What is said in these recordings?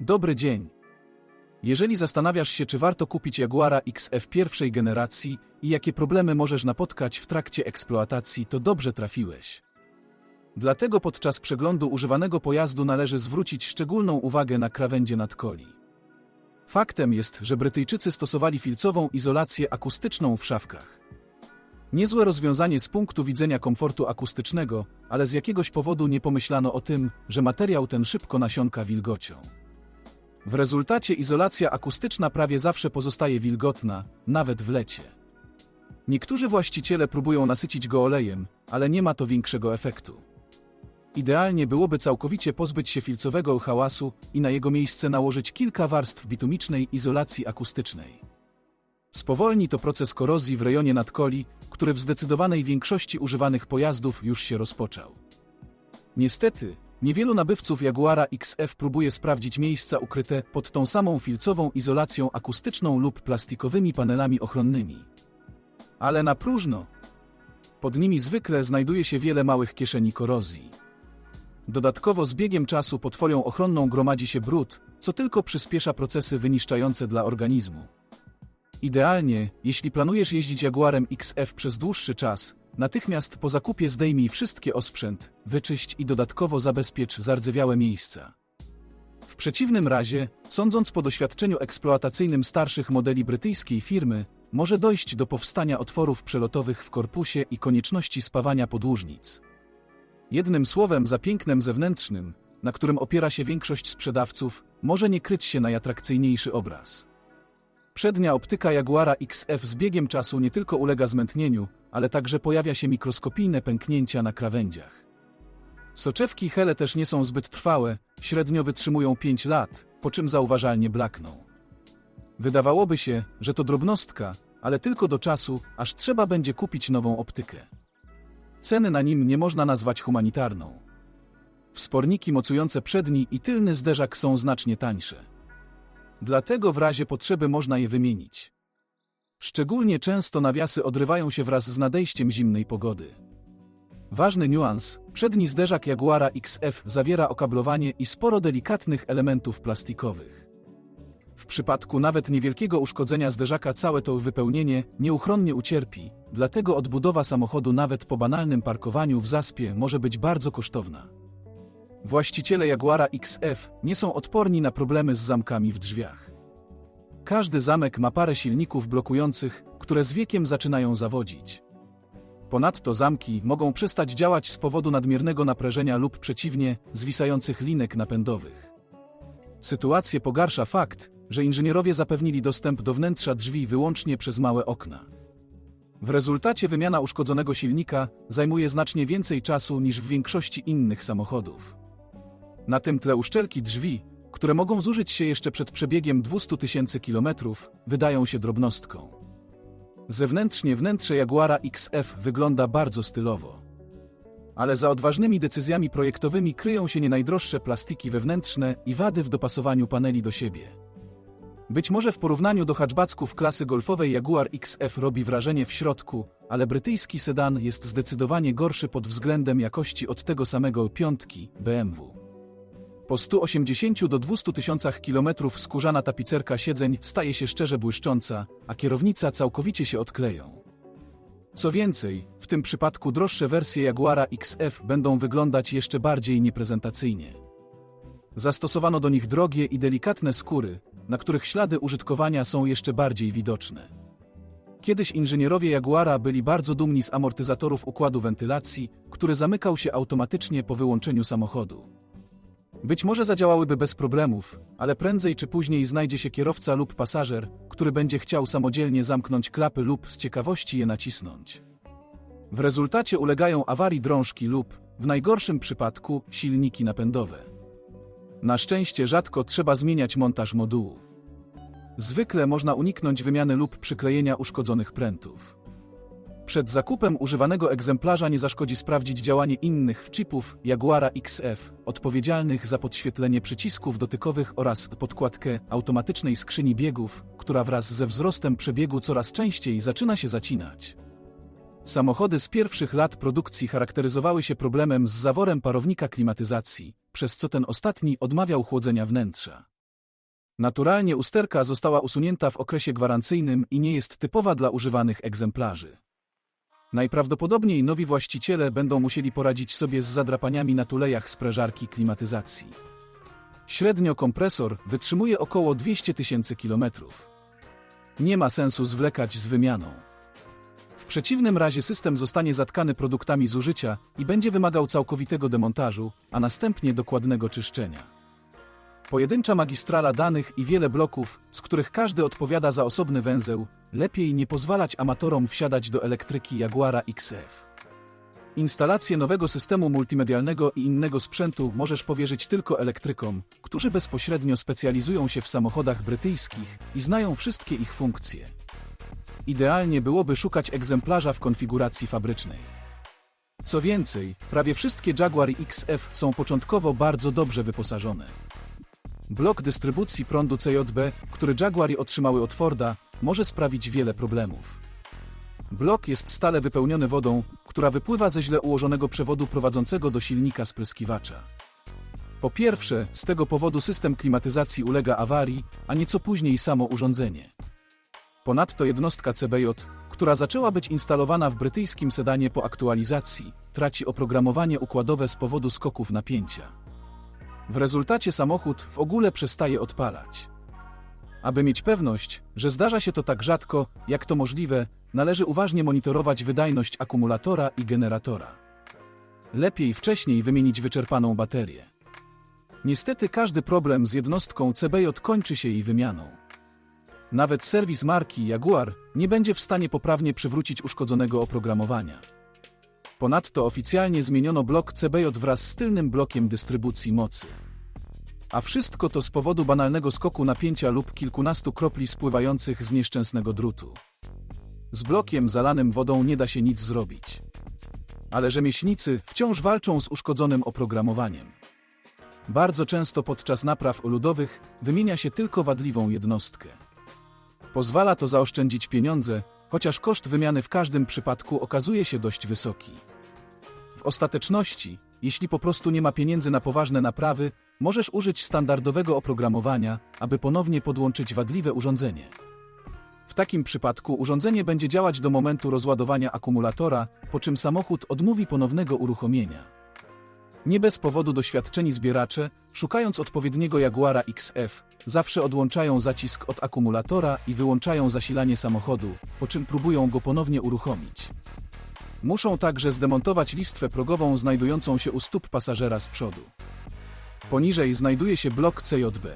Dobry dzień. Jeżeli zastanawiasz się, czy warto kupić Jaguara XF pierwszej generacji i jakie problemy możesz napotkać w trakcie eksploatacji, to dobrze trafiłeś. Dlatego podczas przeglądu używanego pojazdu należy zwrócić szczególną uwagę na krawędzie nadkoli. Faktem jest, że Brytyjczycy stosowali filcową izolację akustyczną w szafkach. Niezłe rozwiązanie z punktu widzenia komfortu akustycznego, ale z jakiegoś powodu nie pomyślano o tym, że materiał ten szybko nasiąka wilgocią. W rezultacie izolacja akustyczna prawie zawsze pozostaje wilgotna, nawet w lecie. Niektórzy właściciele próbują nasycić go olejem, ale nie ma to większego efektu. Idealnie byłoby całkowicie pozbyć się filcowego hałasu i na jego miejsce nałożyć kilka warstw bitumicznej izolacji akustycznej. Spowolni to proces korozji w rejonie nadkoli, który w zdecydowanej większości używanych pojazdów już się rozpoczął. Niestety, niewielu nabywców Jaguara XF próbuje sprawdzić miejsca ukryte pod tą samą filcową izolacją akustyczną lub plastikowymi panelami ochronnymi. Ale na próżno. Pod nimi zwykle znajduje się wiele małych kieszeni korozji. Dodatkowo z biegiem czasu pod folią ochronną gromadzi się brud, co tylko przyspiesza procesy wyniszczające dla organizmu. Idealnie, jeśli planujesz jeździć Jaguarem XF przez dłuższy czas, natychmiast po zakupie zdejmij wszystkie osprzęt, wyczyść i dodatkowo zabezpiecz zardzewiałe miejsca. W przeciwnym razie, sądząc po doświadczeniu eksploatacyjnym starszych modeli brytyjskiej firmy, może dojść do powstania otworów przelotowych w korpusie i konieczności spawania podłużnic. Jednym słowem, za pięknem zewnętrznym, na którym opiera się większość sprzedawców, może nie kryć się najatrakcyjniejszy obraz. Przednia optyka Jaguara XF z biegiem czasu nie tylko ulega zmętnieniu, ale także pojawia się mikroskopijne pęknięcia na krawędziach. Soczewki Hele też nie są zbyt trwałe, średnio wytrzymują 5 lat, po czym zauważalnie blakną. Wydawałoby się, że to drobnostka, ale tylko do czasu, aż trzeba będzie kupić nową optykę. Ceny na nim nie można nazwać humanitarną. Wsporniki mocujące przedni i tylny zderzak są znacznie tańsze. Dlatego w razie potrzeby można je wymienić. Szczególnie często nawiasy odrywają się wraz z nadejściem zimnej pogody. Ważny niuans, przedni zderzak Jaguara XF zawiera okablowanie i sporo delikatnych elementów plastikowych. W przypadku nawet niewielkiego uszkodzenia zderzaka całe to wypełnienie nieuchronnie ucierpi, dlatego odbudowa samochodu nawet po banalnym parkowaniu w zaspie może być bardzo kosztowna. Właściciele Jaguara XF nie są odporni na problemy z zamkami w drzwiach. Każdy zamek ma parę silników blokujących, które z wiekiem zaczynają zawodzić. Ponadto zamki mogą przestać działać z powodu nadmiernego naprężenia lub przeciwnie, zwisających linek napędowych. Sytuację pogarsza fakt, że inżynierowie zapewnili dostęp do wnętrza drzwi wyłącznie przez małe okna. W rezultacie wymiana uszkodzonego silnika zajmuje znacznie więcej czasu niż w większości innych samochodów. Na tym tle uszczelki drzwi, które mogą zużyć się jeszcze przed przebiegiem 200 tysięcy kilometrów, wydają się drobnostką. Zewnętrznie wnętrze Jaguara XF wygląda bardzo stylowo. Ale za odważnymi decyzjami projektowymi kryją się nie najdroższe plastiki wewnętrzne i wady w dopasowaniu paneli do siebie. Być może w porównaniu do hatchbacków klasy golfowej Jaguar XF robi wrażenie w środku, ale brytyjski sedan jest zdecydowanie gorszy pod względem jakości od tego samego piątki BMW. Po 180 do 200 tysiącach kilometrów skórzana tapicerka siedzeń staje się szczerze błyszcząca, a kierownica całkowicie się odkleją. Co więcej, w tym przypadku droższe wersje Jaguara XF będą wyglądać jeszcze bardziej nieprezentacyjnie. Zastosowano do nich drogie i delikatne skóry, na których ślady użytkowania są jeszcze bardziej widoczne. Kiedyś inżynierowie Jaguara byli bardzo dumni z amortyzatorów układu wentylacji, który zamykał się automatycznie po wyłączeniu samochodu. Być może zadziałałyby bez problemów, ale prędzej czy później znajdzie się kierowca lub pasażer, który będzie chciał samodzielnie zamknąć klapy lub z ciekawości je nacisnąć. W rezultacie ulegają awarii drążki lub, w najgorszym przypadku, silniki napędowe. Na szczęście rzadko trzeba zmieniać montaż modułu. Zwykle można uniknąć wymiany lub przyklejenia uszkodzonych prętów. Przed zakupem używanego egzemplarza nie zaszkodzi sprawdzić działanie innych chipów Jaguara XF, odpowiedzialnych za podświetlenie przycisków dotykowych oraz podkładkę automatycznej skrzyni biegów, która wraz ze wzrostem przebiegu coraz częściej zaczyna się zacinać. Samochody z pierwszych lat produkcji charakteryzowały się problemem z zaworem parownika klimatyzacji, przez co ten ostatni odmawiał chłodzenia wnętrza. Naturalnie usterka została usunięta w okresie gwarancyjnym i nie jest typowa dla używanych egzemplarzy. Najprawdopodobniej nowi właściciele będą musieli poradzić sobie z zadrapaniami na tulejach sprężarki klimatyzacji. Średnio kompresor wytrzymuje około 200 tysięcy kilometrów. Nie ma sensu zwlekać z wymianą. W przeciwnym razie system zostanie zatkany produktami zużycia i będzie wymagał całkowitego demontażu, a następnie dokładnego czyszczenia. Pojedyncza magistrala danych i wiele bloków, z których każdy odpowiada za osobny węzeł, lepiej nie pozwalać amatorom wsiadać do elektryki Jaguara XF. Instalację nowego systemu multimedialnego i innego sprzętu możesz powierzyć tylko elektrykom, którzy bezpośrednio specjalizują się w samochodach brytyjskich i znają wszystkie ich funkcje. Idealnie byłoby szukać egzemplarza w konfiguracji fabrycznej. Co więcej, prawie wszystkie Jaguar XF są początkowo bardzo dobrze wyposażone. Blok dystrybucji prądu CJB, który Jaguary otrzymały od Forda, może sprawić wiele problemów. Blok jest stale wypełniony wodą, która wypływa ze źle ułożonego przewodu prowadzącego do silnika spryskiwacza. Po pierwsze, z tego powodu system klimatyzacji ulega awarii, a nieco później samo urządzenie. Ponadto jednostka CBJ, która zaczęła być instalowana w brytyjskim sedanie po aktualizacji, traci oprogramowanie układowe z powodu skoków napięcia. W rezultacie samochód w ogóle przestaje odpalać. Aby mieć pewność, że zdarza się to tak rzadko, jak to możliwe, należy uważnie monitorować wydajność akumulatora i generatora. Lepiej wcześniej wymienić wyczerpaną baterię. Niestety każdy problem z jednostką CBJ kończy się jej wymianą. Nawet serwis marki Jaguar nie będzie w stanie poprawnie przywrócić uszkodzonego oprogramowania. Ponadto oficjalnie zmieniono blok CBJ wraz z tylnym blokiem dystrybucji mocy. A wszystko to z powodu banalnego skoku napięcia lub kilkunastu kropli spływających z nieszczęsnego drutu. Z blokiem zalanym wodą nie da się nic zrobić. Ale rzemieślnicy wciąż walczą z uszkodzonym oprogramowaniem. Bardzo często podczas napraw ludowych wymienia się tylko wadliwą jednostkę. Pozwala to zaoszczędzić pieniądze, chociaż koszt wymiany w każdym przypadku okazuje się dość wysoki. W ostateczności, jeśli po prostu nie ma pieniędzy na poważne naprawy, możesz użyć standardowego oprogramowania, aby ponownie podłączyć wadliwe urządzenie. W takim przypadku urządzenie będzie działać do momentu rozładowania akumulatora, po czym samochód odmówi ponownego uruchomienia. Nie bez powodu doświadczeni zbieracze, szukając odpowiedniego Jaguara XF, zawsze odłączają zacisk od akumulatora i wyłączają zasilanie samochodu, po czym próbują go ponownie uruchomić. Muszą także zdemontować listwę progową znajdującą się u stóp pasażera z przodu. Poniżej znajduje się blok CJB.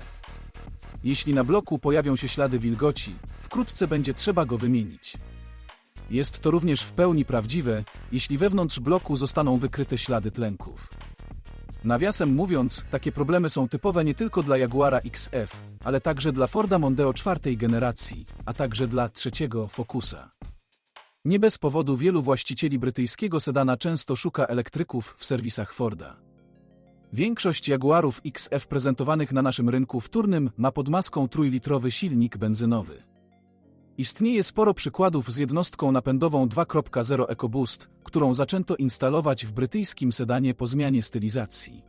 Jeśli na bloku pojawią się ślady wilgoci, wkrótce będzie trzeba go wymienić. Jest to również w pełni prawdziwe, jeśli wewnątrz bloku zostaną wykryte ślady tlenków. Nawiasem mówiąc, takie problemy są typowe nie tylko dla Jaguara XF, ale także dla Forda Mondeo czwartej generacji, a także dla trzeciego Focusa. Nie bez powodu wielu właścicieli brytyjskiego sedana często szuka elektryków w serwisach Forda. Większość Jaguarów XF prezentowanych na naszym rynku wtórnym ma pod maską trójlitrowy silnik benzynowy. Istnieje sporo przykładów z jednostką napędową 2.0 EcoBoost, którą zaczęto instalować w brytyjskim sedanie po zmianie stylizacji.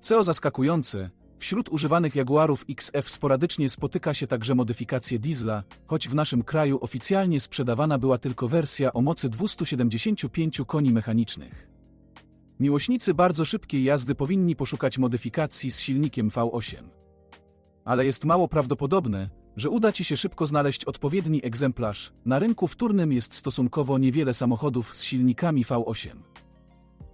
Co zaskakujące, wśród używanych Jaguarów XF sporadycznie spotyka się także modyfikacje diesla, choć w naszym kraju oficjalnie sprzedawana była tylko wersja o mocy 275 koni mechanicznych. Miłośnicy bardzo szybkiej jazdy powinni poszukać modyfikacji z silnikiem V8. Ale jest mało prawdopodobne, że uda Ci się szybko znaleźć odpowiedni egzemplarz. Na rynku wtórnym jest stosunkowo niewiele samochodów z silnikami V8.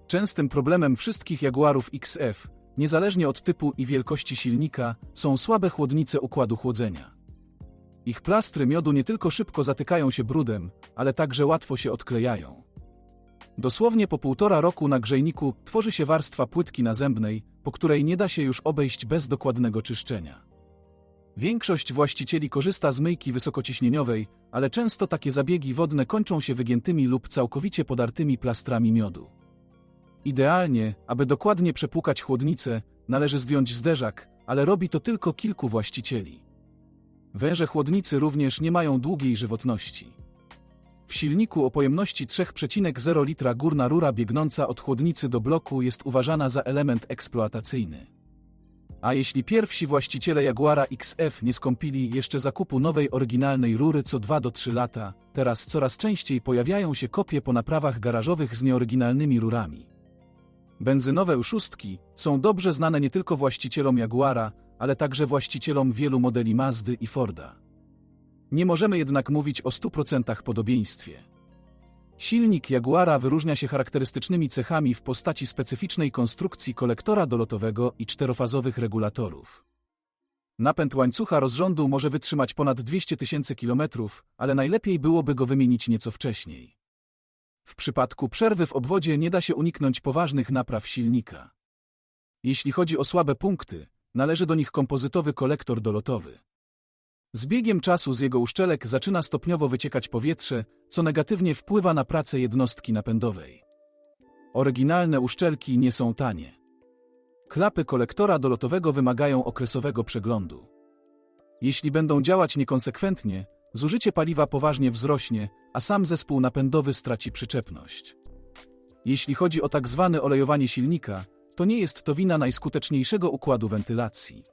Częstym problemem wszystkich Jaguarów XF, niezależnie od typu i wielkości silnika, są słabe chłodnice układu chłodzenia. Ich plastry miodu nie tylko szybko zatykają się brudem, ale także łatwo się odklejają. Dosłownie po półtora roku na grzejniku tworzy się warstwa płytki nazębnej, po której nie da się już obejść bez dokładnego czyszczenia. Większość właścicieli korzysta z myjki wysokociśnieniowej, ale często takie zabiegi wodne kończą się wygiętymi lub całkowicie podartymi plastrami miodu. Idealnie, aby dokładnie przepłukać chłodnicę, należy zdjąć zderzak, ale robi to tylko kilku właścicieli. Węże chłodnicy również nie mają długiej żywotności. W silniku o pojemności 3,0 litra górna rura biegnąca od chłodnicy do bloku jest uważana za element eksploatacyjny. A jeśli pierwsi właściciele Jaguara XF nie skąpili jeszcze zakupu nowej oryginalnej rury co 2 do 3 lata, teraz coraz częściej pojawiają się kopie po naprawach garażowych z nieoryginalnymi rurami. Benzynowe szóstki są dobrze znane nie tylko właścicielom Jaguara, ale także właścicielom wielu modeli Mazdy i Forda. Nie możemy jednak mówić o 100% podobieństwie. Silnik Jaguara wyróżnia się charakterystycznymi cechami w postaci specyficznej konstrukcji kolektora dolotowego i czterofazowych regulatorów. Napęd łańcucha rozrządu może wytrzymać ponad 200 tysięcy kilometrów, ale najlepiej byłoby go wymienić nieco wcześniej. W przypadku przerwy w obwodzie nie da się uniknąć poważnych napraw silnika. Jeśli chodzi o słabe punkty, należy do nich kompozytowy kolektor dolotowy. Z biegiem czasu z jego uszczelek zaczyna stopniowo wyciekać powietrze, co negatywnie wpływa na pracę jednostki napędowej. Oryginalne uszczelki nie są tanie. Klapy kolektora dolotowego wymagają okresowego przeglądu. Jeśli będą działać niekonsekwentnie, zużycie paliwa poważnie wzrośnie, a sam zespół napędowy straci przyczepność. Jeśli chodzi o tak zwane olejowanie silnika, to nie jest to wina najskuteczniejszego układu wentylacji.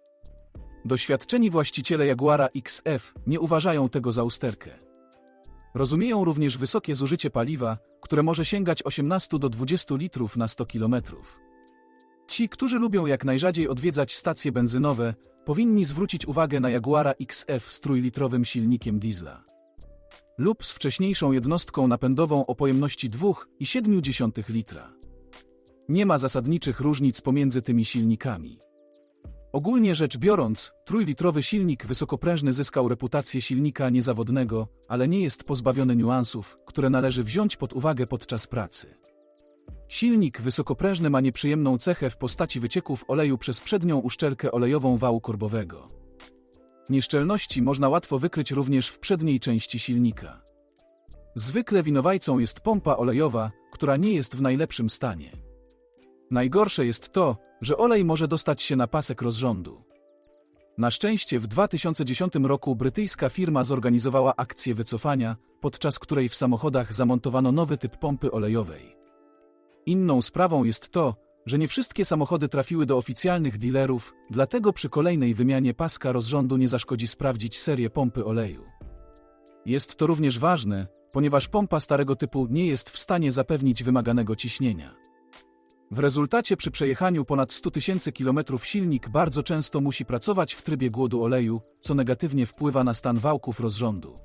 Doświadczeni właściciele Jaguara XF nie uważają tego za usterkę. Rozumieją również wysokie zużycie paliwa, które może sięgać 18 do 20 litrów na 100 km. Ci, którzy lubią jak najrzadziej odwiedzać stacje benzynowe, powinni zwrócić uwagę na Jaguara XF z trójlitrowym silnikiem diesla lub z wcześniejszą jednostką napędową o pojemności 2,7 litra. Nie ma zasadniczych różnic pomiędzy tymi silnikami. Ogólnie rzecz biorąc, trójlitrowy silnik wysokoprężny zyskał reputację silnika niezawodnego, ale nie jest pozbawiony niuansów, które należy wziąć pod uwagę podczas pracy. Silnik wysokoprężny ma nieprzyjemną cechę w postaci wycieków oleju przez przednią uszczelkę olejową wału korbowego. Nieszczelności można łatwo wykryć również w przedniej części silnika. Zwykle winowajcą jest pompa olejowa, która nie jest w najlepszym stanie. Najgorsze jest to, że olej może dostać się na pasek rozrządu. Na szczęście w 2010 roku brytyjska firma zorganizowała akcję wycofania, podczas której w samochodach zamontowano nowy typ pompy olejowej. Inną sprawą jest to, że nie wszystkie samochody trafiły do oficjalnych dealerów, dlatego przy kolejnej wymianie paska rozrządu nie zaszkodzi sprawdzić serię pompy oleju. Jest to również ważne, ponieważ pompa starego typu nie jest w stanie zapewnić wymaganego ciśnienia. W rezultacie przy przejechaniu ponad 100 tysięcy kilometrów silnik bardzo często musi pracować w trybie głodu oleju, co negatywnie wpływa na stan wałków rozrządu.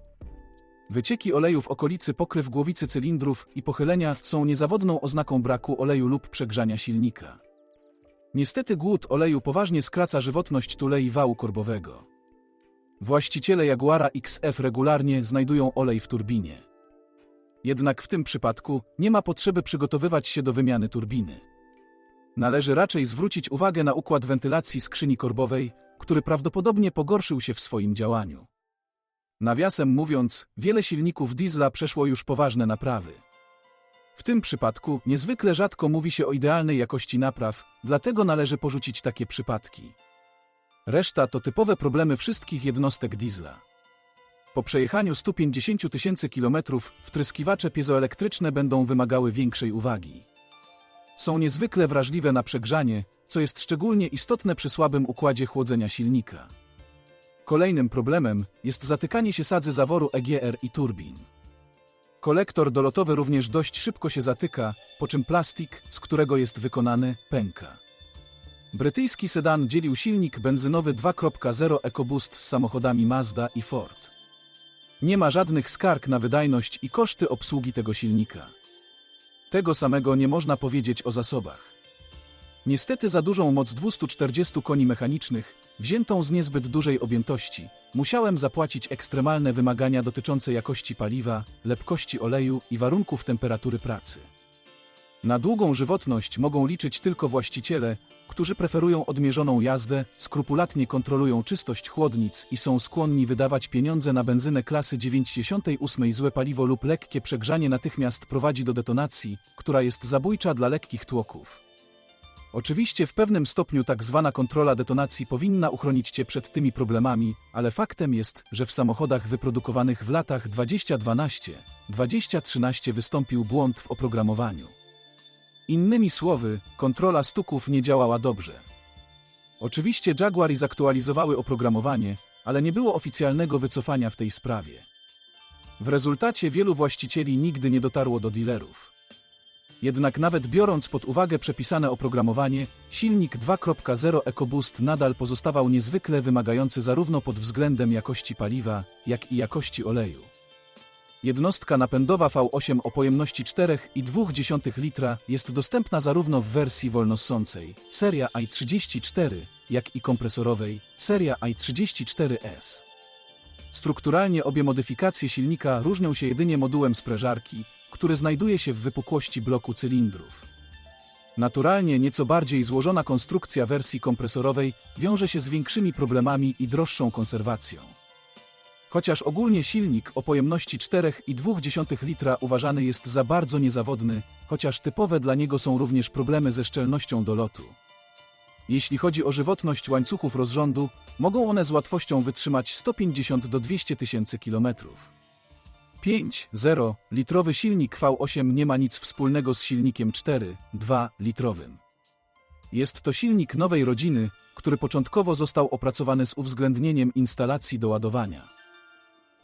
Wycieki oleju w okolicy pokryw głowicy cylindrów i pochylenia są niezawodną oznaką braku oleju lub przegrzania silnika. Niestety głód oleju poważnie skraca żywotność tulei wału korbowego. Właściciele Jaguara XF regularnie znajdują olej w turbinie. Jednak w tym przypadku nie ma potrzeby przygotowywać się do wymiany turbiny. Należy raczej zwrócić uwagę na układ wentylacji skrzyni korbowej, który prawdopodobnie pogorszył się w swoim działaniu. Nawiasem mówiąc, wiele silników diesla przeszło już poważne naprawy. W tym przypadku niezwykle rzadko mówi się o idealnej jakości napraw, dlatego należy porzucić takie przypadki. Reszta to typowe problemy wszystkich jednostek diesla. Po przejechaniu 150 tysięcy kilometrów wtryskiwacze piezoelektryczne będą wymagały większej uwagi. Są niezwykle wrażliwe na przegrzanie, co jest szczególnie istotne przy słabym układzie chłodzenia silnika. Kolejnym problemem jest zatykanie się sadzy zaworu EGR i turbin. Kolektor dolotowy również dość szybko się zatyka, po czym plastik, z którego jest wykonany, pęka. Brytyjski sedan dzielił silnik benzynowy 2.0 EcoBoost z samochodami Mazda i Ford. Nie ma żadnych skarg na wydajność i koszty obsługi tego silnika. Tego samego nie można powiedzieć o zasobach. Niestety za dużą moc 240 koni mechanicznych, wziętą z niezbyt dużej objętości, musiałem zapłacić ekstremalne wymagania dotyczące jakości paliwa, lepkości oleju i warunków temperatury pracy. Na długą żywotność mogą liczyć tylko właściciele, którzy preferują odmierzoną jazdę, skrupulatnie kontrolują czystość chłodnic i są skłonni wydawać pieniądze na benzynę klasy 98 złe paliwo lub lekkie przegrzanie natychmiast prowadzi do detonacji, która jest zabójcza dla lekkich tłoków. Oczywiście w pewnym stopniu tak zwana kontrola detonacji powinna uchronić Cię przed tymi problemami, ale faktem jest, że w samochodach wyprodukowanych w latach 2012-2013 wystąpił błąd w oprogramowaniu. Innymi słowy, kontrola stuków nie działała dobrze. Oczywiście Jaguar zaktualizowały oprogramowanie, ale nie było oficjalnego wycofania w tej sprawie. W rezultacie wielu właścicieli nigdy nie dotarło do dealerów. Jednak nawet biorąc pod uwagę przepisane oprogramowanie, silnik 2.0 EcoBoost nadal pozostawał niezwykle wymagający zarówno pod względem jakości paliwa, jak i jakości oleju. Jednostka napędowa V8 o pojemności 4,2 litra jest dostępna zarówno w wersji wolnossącej, seria i34, jak i kompresorowej, seria i34S. Strukturalnie obie modyfikacje silnika różnią się jedynie modułem sprężarki, który znajduje się w wypukłości bloku cylindrów. Naturalnie nieco bardziej złożona konstrukcja wersji kompresorowej wiąże się z większymi problemami i droższą konserwacją. Chociaż ogólnie silnik o pojemności 4,2 litra uważany jest za bardzo niezawodny, chociaż typowe dla niego są również problemy ze szczelnością dolotu. Jeśli chodzi o żywotność łańcuchów rozrządu, mogą one z łatwością wytrzymać 150 do 200 tysięcy kilometrów. 5.0 litrowy silnik V8 nie ma nic wspólnego z silnikiem 4.2 litrowym. Jest to silnik nowej rodziny, który początkowo został opracowany z uwzględnieniem instalacji do ładowania.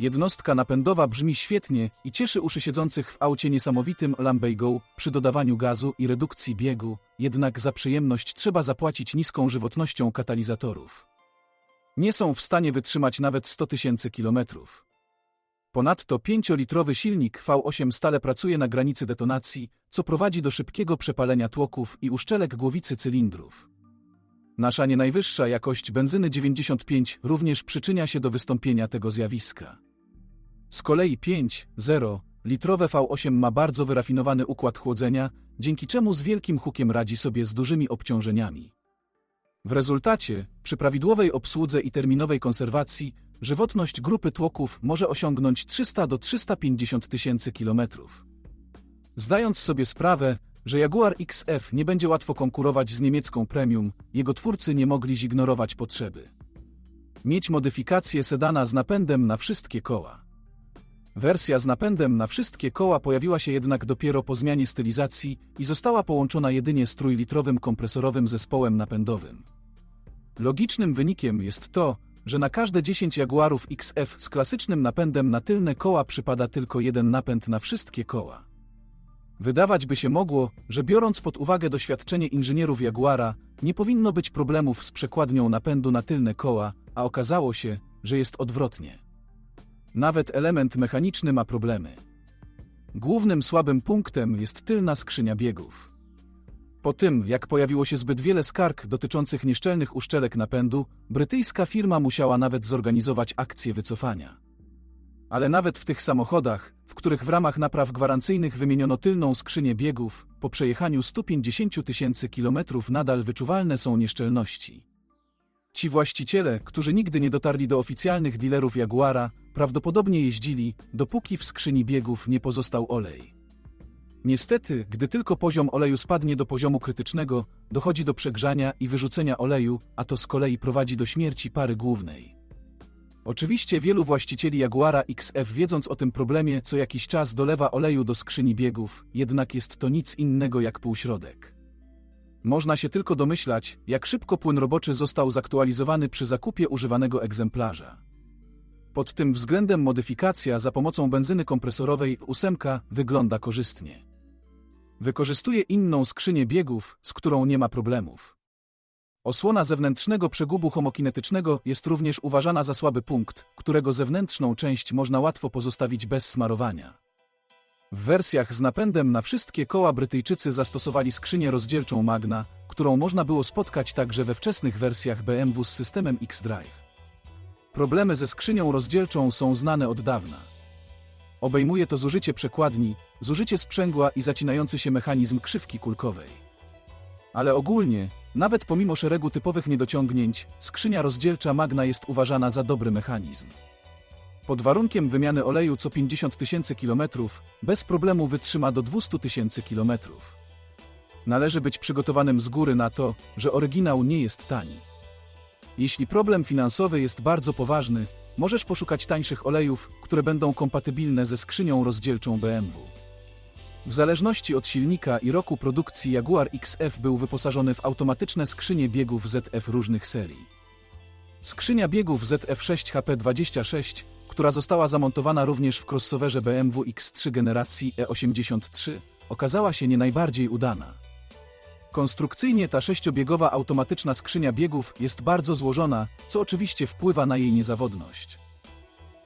Jednostka napędowa brzmi świetnie i cieszy uszy siedzących w aucie niesamowitym Lamborghini przy dodawaniu gazu i redukcji biegu, jednak za przyjemność trzeba zapłacić niską żywotnością katalizatorów. Nie są w stanie wytrzymać nawet 100 tysięcy kilometrów. Ponadto 5-litrowy silnik V8 stale pracuje na granicy detonacji, co prowadzi do szybkiego przepalenia tłoków i uszczelek głowicy cylindrów. Nasza nie najwyższa jakość benzyny 95 również przyczynia się do wystąpienia tego zjawiska. Z kolei 5.0 litrowe V8 ma bardzo wyrafinowany układ chłodzenia, dzięki czemu z wielkim hukiem radzi sobie z dużymi obciążeniami. W rezultacie, przy prawidłowej obsłudze i terminowej konserwacji, żywotność grupy tłoków może osiągnąć 300 do 350 tysięcy kilometrów. Zdając sobie sprawę, że Jaguar XF nie będzie łatwo konkurować z niemiecką premium, jego twórcy nie mogli zignorować potrzeby. Mieć modyfikację sedana z napędem na wszystkie koła. Wersja z napędem na wszystkie koła pojawiła się jednak dopiero po zmianie stylizacji i została połączona jedynie z trójlitrowym kompresorowym zespołem napędowym. Logicznym wynikiem jest to, że na każde 10 Jaguarów XF z klasycznym napędem na tylne koła przypada tylko jeden napęd na wszystkie koła. Wydawać by się mogło, że biorąc pod uwagę doświadczenie inżynierów Jaguara, nie powinno być problemów z przekładnią napędu na tylne koła, a okazało się, że jest odwrotnie. Nawet element mechaniczny ma problemy. Głównym słabym punktem jest tylna skrzynia biegów. Po tym, jak pojawiło się zbyt wiele skarg dotyczących nieszczelnych uszczelek napędu, brytyjska firma musiała nawet zorganizować akcję wycofania. Ale nawet w tych samochodach, w których w ramach napraw gwarancyjnych wymieniono tylną skrzynię biegów, po przejechaniu 150 tysięcy kilometrów nadal wyczuwalne są nieszczelności. Ci właściciele, którzy nigdy nie dotarli do oficjalnych dealerów Jaguara, prawdopodobnie jeździli, dopóki w skrzyni biegów nie pozostał olej. Niestety, gdy tylko poziom oleju spadnie do poziomu krytycznego, dochodzi do przegrzania i wyrzucenia oleju, a to z kolei prowadzi do śmierci pary głównej. Oczywiście wielu właścicieli Jaguara XF wiedząc o tym problemie co jakiś czas dolewa oleju do skrzyni biegów, jednak jest to nic innego jak półśrodek. Można się tylko domyślać, jak szybko płyn roboczy został zaktualizowany przy zakupie używanego egzemplarza. Pod tym względem modyfikacja za pomocą benzyny kompresorowej 8 wygląda korzystnie. Wykorzystuje inną skrzynię biegów, z którą nie ma problemów. Osłona zewnętrznego przegubu homokinetycznego jest również uważana za słaby punkt, którego zewnętrzną część można łatwo pozostawić bez smarowania. W wersjach z napędem na wszystkie koła Brytyjczycy zastosowali skrzynię rozdzielczą Magna, którą można było spotkać także we wczesnych wersjach BMW z systemem X-Drive. Problemy ze skrzynią rozdzielczą są znane od dawna. Obejmuje to zużycie przekładni, zużycie sprzęgła i zacinający się mechanizm krzywki kulkowej. Ale ogólnie, nawet pomimo szeregu typowych niedociągnięć, skrzynia rozdzielcza Magna jest uważana za dobry mechanizm. Pod warunkiem wymiany oleju co 50 tysięcy kilometrów, bez problemu wytrzyma do 200 tysięcy kilometrów. Należy być przygotowanym z góry na to, że oryginał nie jest tani. Jeśli problem finansowy jest bardzo poważny, możesz poszukać tańszych olejów, które będą kompatybilne ze skrzynią rozdzielczą BMW. W zależności od silnika i roku produkcji Jaguar XF był wyposażony w automatyczne skrzynie biegów ZF różnych serii. Skrzynia biegów ZF6HP26, która została zamontowana również w crossoverze BMW X3 generacji E83, okazała się nie najbardziej udana. Konstrukcyjnie ta sześciobiegowa automatyczna skrzynia biegów jest bardzo złożona, co oczywiście wpływa na jej niezawodność.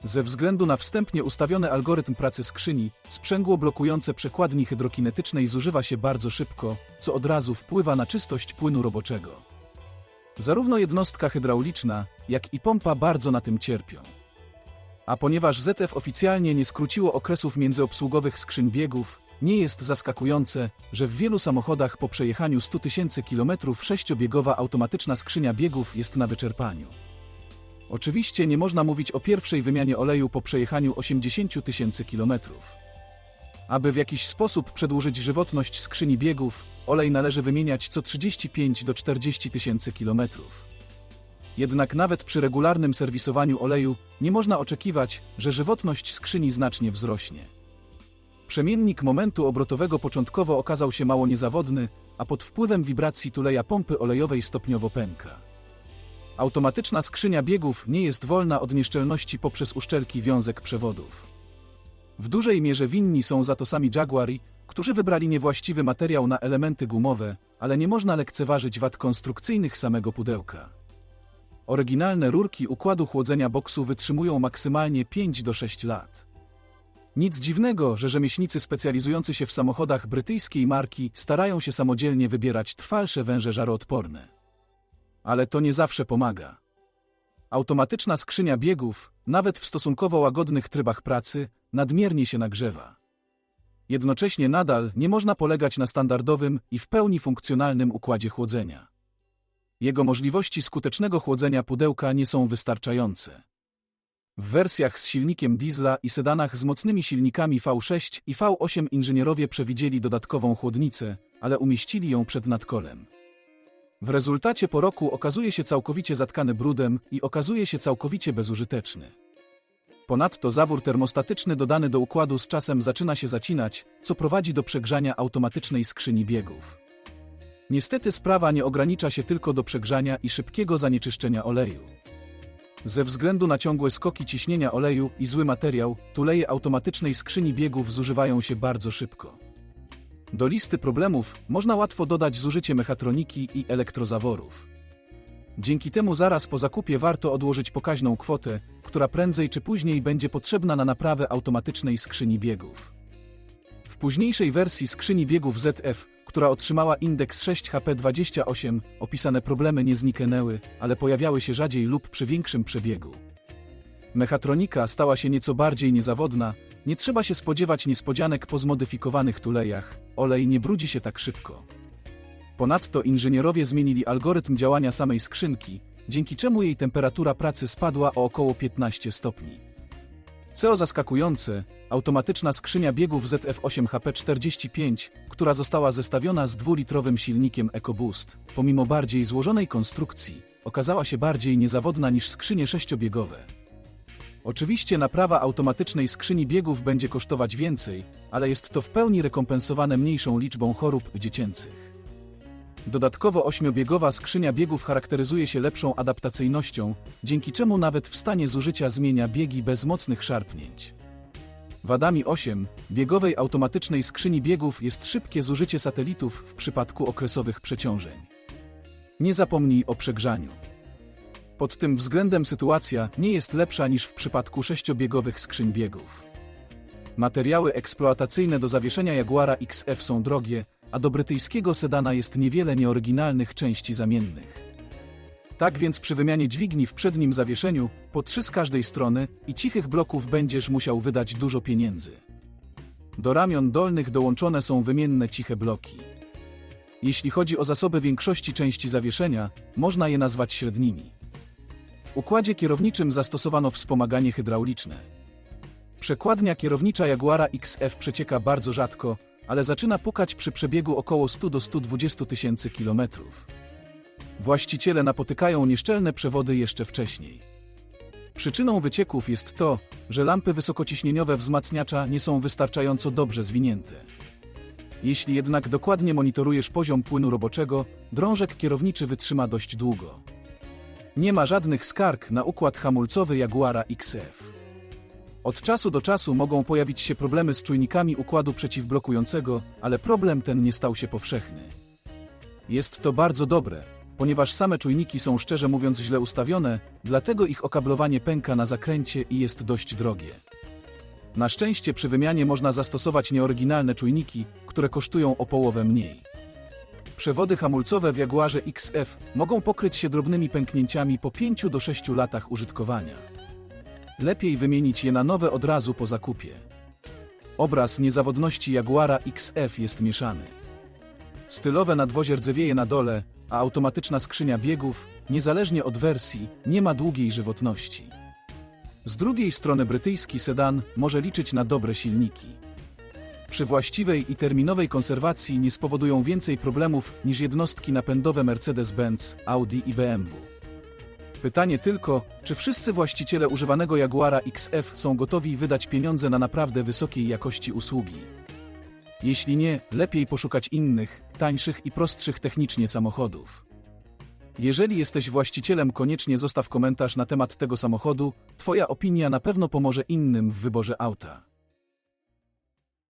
Ze względu na wstępnie ustawiony algorytm pracy skrzyni, sprzęgło blokujące przekładni hydrokinetycznej zużywa się bardzo szybko, co od razu wpływa na czystość płynu roboczego. Zarówno jednostka hydrauliczna, jak i pompa bardzo na tym cierpią. A ponieważ ZF oficjalnie nie skróciło okresów międzyobsługowych skrzyń biegów, nie jest zaskakujące, że w wielu samochodach po przejechaniu 100 tysięcy kilometrów sześciobiegowa automatyczna skrzynia biegów jest na wyczerpaniu. Oczywiście nie można mówić o pierwszej wymianie oleju po przejechaniu 80 tysięcy kilometrów. Aby w jakiś sposób przedłużyć żywotność skrzyni biegów, olej należy wymieniać co 35 do 40 tysięcy kilometrów. Jednak nawet przy regularnym serwisowaniu oleju nie można oczekiwać, że żywotność skrzyni znacznie wzrośnie. Przemiennik momentu obrotowego początkowo okazał się mało niezawodny, a pod wpływem wibracji tuleja pompy olejowej stopniowo pęka. Automatyczna skrzynia biegów nie jest wolna od nieszczelności poprzez uszczelki wiązek przewodów. W dużej mierze winni są za to sami Jaguari, którzy wybrali niewłaściwy materiał na elementy gumowe, ale nie można lekceważyć wad konstrukcyjnych samego pudełka. Oryginalne rurki układu chłodzenia boksu wytrzymują maksymalnie 5 do 6 lat. Nic dziwnego, że rzemieślnicy specjalizujący się w samochodach brytyjskiej marki starają się samodzielnie wybierać trwalsze węże żaroodporne. Ale to nie zawsze pomaga. Automatyczna skrzynia biegów, nawet w stosunkowo łagodnych trybach pracy, nadmiernie się nagrzewa. Jednocześnie nadal nie można polegać na standardowym i w pełni funkcjonalnym układzie chłodzenia. Jego możliwości skutecznego chłodzenia pudełka nie są wystarczające. W wersjach z silnikiem diesla i sedanach z mocnymi silnikami V6 i V8 inżynierowie przewidzieli dodatkową chłodnicę, ale umieścili ją przed nadkolem. W rezultacie po roku okazuje się całkowicie zatkany brudem i okazuje się całkowicie bezużyteczny. Ponadto zawór termostatyczny dodany do układu z czasem zaczyna się zacinać, co prowadzi do przegrzania automatycznej skrzyni biegów. Niestety sprawa nie ogranicza się tylko do przegrzania i szybkiego zanieczyszczenia oleju. Ze względu na ciągłe skoki ciśnienia oleju i zły materiał, tuleje automatycznej skrzyni biegów zużywają się bardzo szybko. Do listy problemów można łatwo dodać zużycie mechatroniki i elektrozaworów. Dzięki temu zaraz po zakupie warto odłożyć pokaźną kwotę, która prędzej czy później będzie potrzebna na naprawę automatycznej skrzyni biegów. W późniejszej wersji skrzyni biegów ZF, która otrzymała indeks 6HP28, opisane problemy nie zniknęły, ale pojawiały się rzadziej lub przy większym przebiegu. Mechatronika stała się nieco bardziej niezawodna, nie trzeba się spodziewać niespodzianek po zmodyfikowanych tulejach, olej nie brudzi się tak szybko. Ponadto inżynierowie zmienili algorytm działania samej skrzynki, dzięki czemu jej temperatura pracy spadła o około 15 stopni. Co zaskakujące, automatyczna skrzynia biegów ZF8HP45, która została zestawiona z dwulitrowym silnikiem EcoBoost, pomimo bardziej złożonej konstrukcji, okazała się bardziej niezawodna niż skrzynie sześciobiegowe. Oczywiście naprawa automatycznej skrzyni biegów będzie kosztować więcej, ale jest to w pełni rekompensowane mniejszą liczbą chorób dziecięcych. Dodatkowo ośmiobiegowa skrzynia biegów charakteryzuje się lepszą adaptacyjnością, dzięki czemu nawet w stanie zużycia zmienia biegi bez mocnych szarpnięć. Wadami 8 biegowej automatycznej skrzyni biegów jest szybkie zużycie satelitów w przypadku okresowych przeciążeń. Nie zapomnij o przegrzaniu. Pod tym względem sytuacja nie jest lepsza niż w przypadku sześciobiegowych skrzyń biegów. Materiały eksploatacyjne do zawieszenia Jaguara XF są drogie, a do brytyjskiego sedana jest niewiele nieoryginalnych części zamiennych. Tak więc przy wymianie dźwigni w przednim zawieszeniu, po trzy z każdej strony i cichych bloków będziesz musiał wydać dużo pieniędzy. Do ramion dolnych dołączone są wymienne ciche bloki. Jeśli chodzi o zasoby większości części zawieszenia, można je nazwać średnimi. W układzie kierowniczym zastosowano wspomaganie hydrauliczne. Przekładnia kierownicza Jaguara XF przecieka bardzo rzadko, ale zaczyna pukać przy przebiegu około 100 do 120 tysięcy kilometrów. Właściciele napotykają nieszczelne przewody jeszcze wcześniej. Przyczyną wycieków jest to, że lampy wysokociśnieniowe wzmacniacza nie są wystarczająco dobrze zwinięte. Jeśli jednak dokładnie monitorujesz poziom płynu roboczego, drążek kierowniczy wytrzyma dość długo. Nie ma żadnych skarg na układ hamulcowy Jaguara XF. Od czasu do czasu mogą pojawić się problemy z czujnikami układu przeciwblokującego, ale problem ten nie stał się powszechny. Jest to bardzo dobre, ponieważ same czujniki są szczerze mówiąc źle ustawione, dlatego ich okablowanie pęka na zakręcie i jest dość drogie. Na szczęście przy wymianie można zastosować nieoryginalne czujniki, które kosztują o połowę mniej. Przewody hamulcowe w Jaguarze XF mogą pokryć się drobnymi pęknięciami po 5 do 6 latach użytkowania. Lepiej wymienić je na nowe od razu po zakupie. Obraz niezawodności Jaguara XF jest mieszany. Stylowe nadwozie rdzewieje na dole, a automatyczna skrzynia biegów, niezależnie od wersji, nie ma długiej żywotności. Z drugiej strony brytyjski sedan może liczyć na dobre silniki. Przy właściwej i terminowej konserwacji nie spowodują więcej problemów niż jednostki napędowe Mercedes-Benz, Audi i BMW. Pytanie tylko, czy wszyscy właściciele używanego Jaguara XF są gotowi wydać pieniądze na naprawdę wysokiej jakości usługi. Jeśli nie, lepiej poszukać innych, tańszych i prostszych technicznie samochodów. Jeżeli jesteś właścicielem, koniecznie zostaw komentarz na temat tego samochodu. Twoja opinia na pewno pomoże innym w wyborze auta.